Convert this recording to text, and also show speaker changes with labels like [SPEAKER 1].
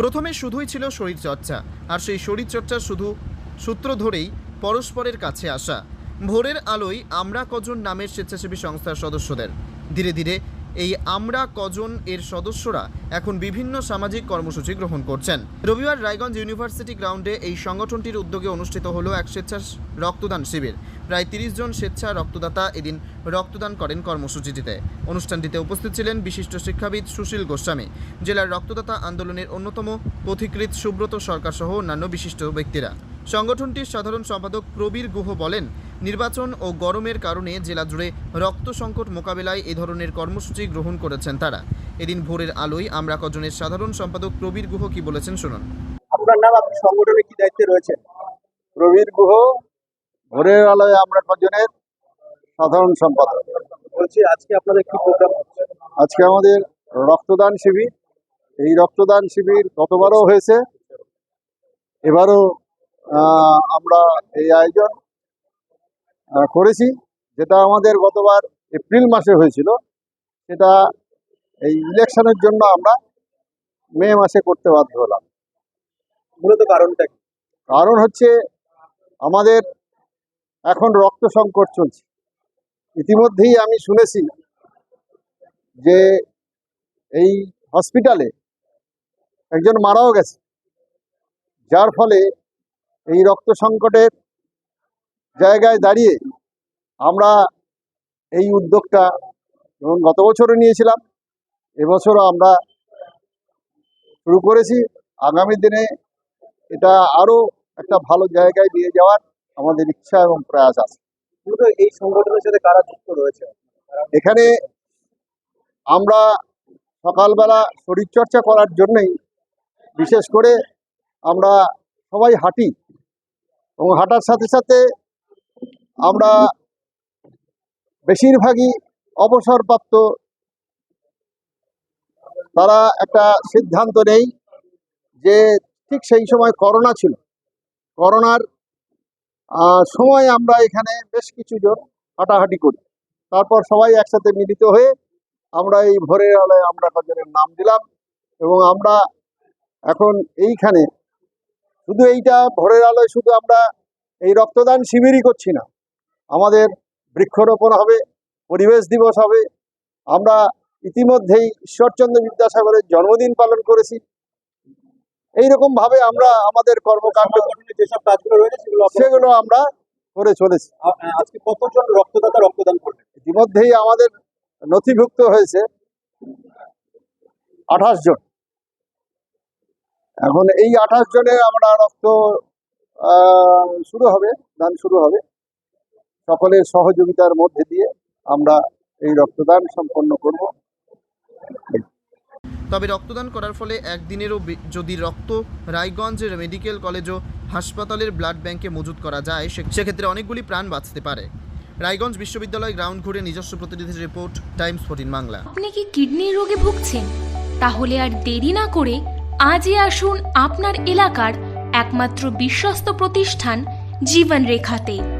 [SPEAKER 1] প্রথমে শুধুই ছিল শরীরচর্চা, আর সেই শরীরচর্চা শুধু সূত্র ধরেই পরস্পরের কাছে আসা। ভোরের আলোয় আমরা কজন নামের স্বেচ্ছাসেবী সংস্থার সদস্যদের। ধীরে ধীরে এই আমরা কজন এর সদস্যরা এখন বিভিন্ন সামাজিক কর্মসূচি গ্রহণ করছেন। রবিবার রায়গঞ্জ ইউনিভার্সিটি গ্রাউন্ডে এই সংগঠনটির উদ্যোগে অনুষ্ঠিত হলো এক স্বেচ্ছা রক্তদান শিবির। প্রায় তিরিশ জন স্বেচ্ছা রক্তদাতা এদিন রক্তদান করেন কর্মসূচিটিতে। অনুষ্ঠানটিতে উপস্থিত ছিলেন বিশিষ্ট শিক্ষাবিদ সুশীল গোস্বামী। জেলার রক্তদাতা আন্দোলনের অন্যতম পথিকৃৎ সুব্রত সরকার সহ অন্যান্য বিশিষ্ট ব্যক্তিরা। সংগঠনটির সাধারণ সম্পাদক প্রবীর গুহ বলেন নির্বাচন ও গরমের কারণে জেলা জুড়ে রক্ত সংকট মোকাবেলায় এ ধরনের কর্মসূচি গ্রহণ করেছেন তারা। এদিন ভোরের আলোয় আমরা কজনের সাধারণ সম্পাদক প্রবীর গুহ কি বলেছেন শুনুন।
[SPEAKER 2] আপনার নাম আপনি সংগঠনে কি দায়িত্বে রয়েছেন?
[SPEAKER 3] প্রবীর গুহ ভোরের আলোয় আমরা কজনের সাধারণ সম্পাদক।
[SPEAKER 2] বলছি আজকে আপনাদের কি প্রোগ্রাম হচ্ছে?
[SPEAKER 3] আজকে আমাদের রক্তদান শিবির। এই রক্তদান শিবির গতবারও হয়েছে। এবারও আহ, আমরা এই আয়োজন করেছি যেটা আমাদের গতবার এপ্রিল মাসে হয়েছিল সেটা এই ইলেকশনের জন্য আমরা মে মাসে করতে বাধ্য হলাম।
[SPEAKER 2] মূলত কারণটা কি?
[SPEAKER 3] কারণ হচ্ছে আমাদের এখন রক্ত সংকট চলছে। ইতিমধ্যেই আমি শুনেছি যে এই হসপিটালে একজন মারাও গেছে যার ফলে এই রক্ত সংকটের জায়গায় দাঁড়িয়ে আমরা এই উদ্যোগটা এবং গত বছরও নিয়েছিলাম। এবছরও আমরা শুরু করেছি। আগামী দিনে এটা আরও একটা ভালো জায়গায় নিয়ে যাওয়ার আমাদের ইচ্ছা এবং প্রয়াস আছে।
[SPEAKER 2] এই সংগঠনের সাথে কারা যুক্ত রয়েছে?
[SPEAKER 3] এখানে আমরা সকালবেলা শরীরচর্চা করার জন্যই বিশেষ করে আমরা সবাই হাঁটি এবং হাঁটার সাথে সাথে আমরা বেশিরভাগই অবসরপ্রাপ্ত। তারা একটা সিদ্ধান্ত নেই যে ঠিক সেই সময় করোনা ছিল। করোনার সময় আমরা এখানে বেশ কিছু জন হাঁটাহাঁটি করি। তারপর সবাই একসাথে মিলিত হয়ে আমরা এই ভোরের আলোয় আমরা কজনের নাম দিলাম এবং আমরা এখন এইখানে। শুধু এইটা ভোরের আলোয় শুধু আমরা এই রক্তদান শিবিরই করছি না। আমাদের বৃক্ষরোপণ হবে পরিবেশ দিবস হবে। আমরা ইতিমধ্যেই ঈশ্বরচন্দ্র বিদ্যাসাগরের জন্মদিন পালন করেছি। এইরকম ভাবে আমরা আমাদের কর্মকাণ্ড
[SPEAKER 2] যেসব কাজগুলো রয়েছে সেগুলো
[SPEAKER 3] সেগুলো আমরা করে চলেছি।
[SPEAKER 2] আজকে কতজন রক্তদাতা রক্তদান করবেন
[SPEAKER 3] ইতিমধ্যেই আমাদের নথিভুক্ত হয়েছে আঠাশ জন। এখন এই আঠাশ জনে আমরা রক্ত শুরু হবে দান শুরু হবে। সকলের সহযোগিতার মধ্যে দিয়ে আমরা এই রক্তদান সম্পন্ন করব।
[SPEAKER 1] তবে রক্তদান করার ফলে একদিনেরও বে- যদি রক্ত রায়গঞ্জের মেডিকেল কলেজ ও হাসপাতালের ব্লাড ব্যাংকে মজুত করা যায় সেক্ষেত্রে অনেকগুলি প্রাণ বাঁচতে পারে। রায়গঞ্জ বিশ্ববিদ্যালয় গ্রাউন্ড ঘুরে নিজস্ব প্রতিনিধির রিপোর্ট টাইমস ফোর্টিন বাংলা।
[SPEAKER 4] আপনি কি কিডনির রোগে ভুগছেন? তাহলে আর দেরি না করে আজই আসুন আপনার এলাকার একমাত্র বিশ্বস্ত প্রতিষ্ঠান জীবন রেখাতে